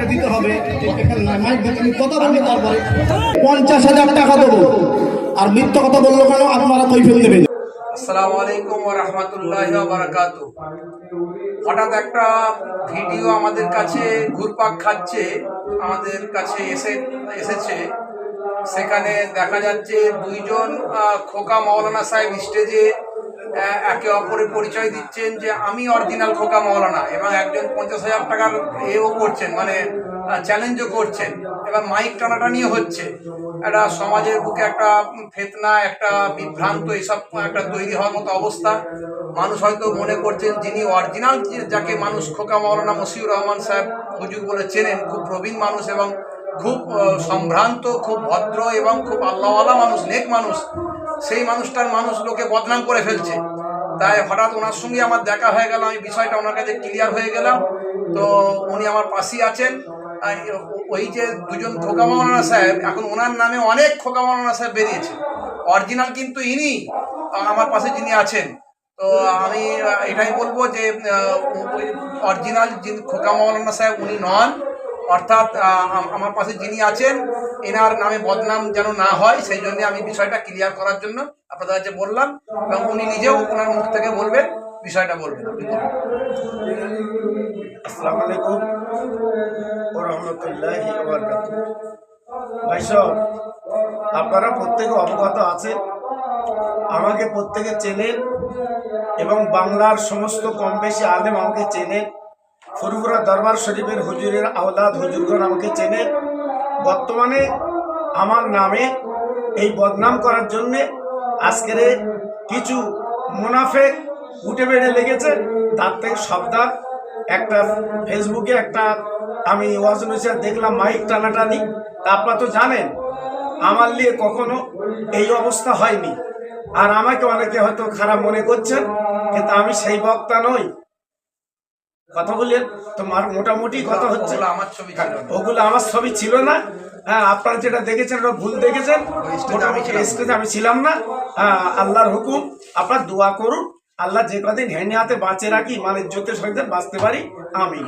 মাইকটা দিতে হবে। মাইক আমি কথা বলব তারপরে। পঞ্চাশ হাজার টাকা দেবো। আর মিথ্যা কথা বলল কেন? আপনারা কৈফিয়ত দেবেন। আসসালামু আলাইকুম রাহমাতুল্লাহি বারাকাতু হঠাৎ একটা ভিডিও আমাদের কাছে ঘুরপাক খাচ্ছে, আমাদের কাছে এসে এসেছে। সেখানে দেখা যাচ্ছে দুইজন খোকা মাওলানা সাহেব স্টেজে একে অপরের পরিচয় দিচ্ছেন যে আমি অরিজিনাল খোকা মাওলানা এবং একজন পঞ্চাশ হাজার টাকার এও করছেন মানে চ্যালেঞ্জও করছেন। এবার মাইক টানাটানিও হচ্ছে। একটা সমাজের বুকে একটা ফেতনা, একটা বিভ্রান্ত এসব একটা তৈরি হওয়ার মতো অবস্থা। মানুষ হয়তো মনে করছেন যিনি অরিজিনাল যাকে মানুষ খোকা মৌলানা মশিউর রহমান সাহেব হুজুর বলে চেনেন, খুব প্রবীণ মানুষ এবং খুব সম্ভ্রান্ত, খুব ভদ্র এবং খুব আল্লাহওয়ালা মানুষ, নেক মানুষ। সেই মানুষটার মানুষ লোকে বদনাম করে ফেলছে। তাই হঠাৎ ওনার সঙ্গে আমার দেখা হয়ে গেল, আমি বিষয়টা ওনার কাছে ক্লিয়ার হয়ে গেলাম। তো উনি আমার পাশেই আছেন। ওই যে দুজন খোকা মৌলানা সাহেব, এখন ওনার নামে অনেক খোকা মৌলানা সাহেব বেরিয়েছে। অরিজিনাল কিন্তু ইনি, আমার পাশে যিনি আছেন। তো আমি এটাই বলব যে অরিজিনাল যিনি খোকা মৌলানা সাহেব, উনি নন। অর্থাৎ আমার পাশে যিনি আছেন, এনার নামে বদনাম যেন না হয়, সেই জন্য আমি বিষয়টা ক্লিয়ার করার জন্য আপনাদের কাছে বললাম। এবং উনি নিজেও ওনার মুখ থেকে বলবেন, বিষয়টা বলবেন। আপনি। আসসালামু আলাইকুম ভাই আপনারা প্রত্যেকে অবগত আছেন, আমাকে প্রত্যেকে চেনেন এবং বাংলার সমস্ত কম বেশি আলেম আমাকে চেনেন। ফুরফুরা দরবার শরীফের হুজুরের আওলাদ হুজুরগণ আমাকে চেনে। বর্তমানে আমার নামে এই বদনাম করার জন্যে আজকের কিছু মুনাফেক উঠে বেড়ে লেগেছে। তার থেকে সাবধান। একটা ফেসবুকে একটা আমি ওয়াজ অনুসার দেখলাম মাইক টানাটানি। তা আপনারা তো জানেন, আমার নিয়ে কখনো এই অবস্থা হয়নি। আর আমাকে অনেকে হয়তো খারাপ মনে করছেন, কিন্তু আমি সেই বক্তা নই। কথা বললেন তোমার মোটামুটি কথা হচ্ছে। আমার ছবি ছিল না। ওগুলো আমার ছবি ছিল না। হ্যাঁ আপনারা যেটা দেখেছেন ওটা ভুল দেখেছেন। আমি ছিলাম। না। স্টেজে আমি ছিলাম না। হ্যাঁ, আল্লাহর হুকুম। আপনার দোয়া করুন। আল্লাহ যে কদিন হেনে হাতে বাঁচে রাখি মানে জোতে সঙ্গে বাঁচতে পারি। আমি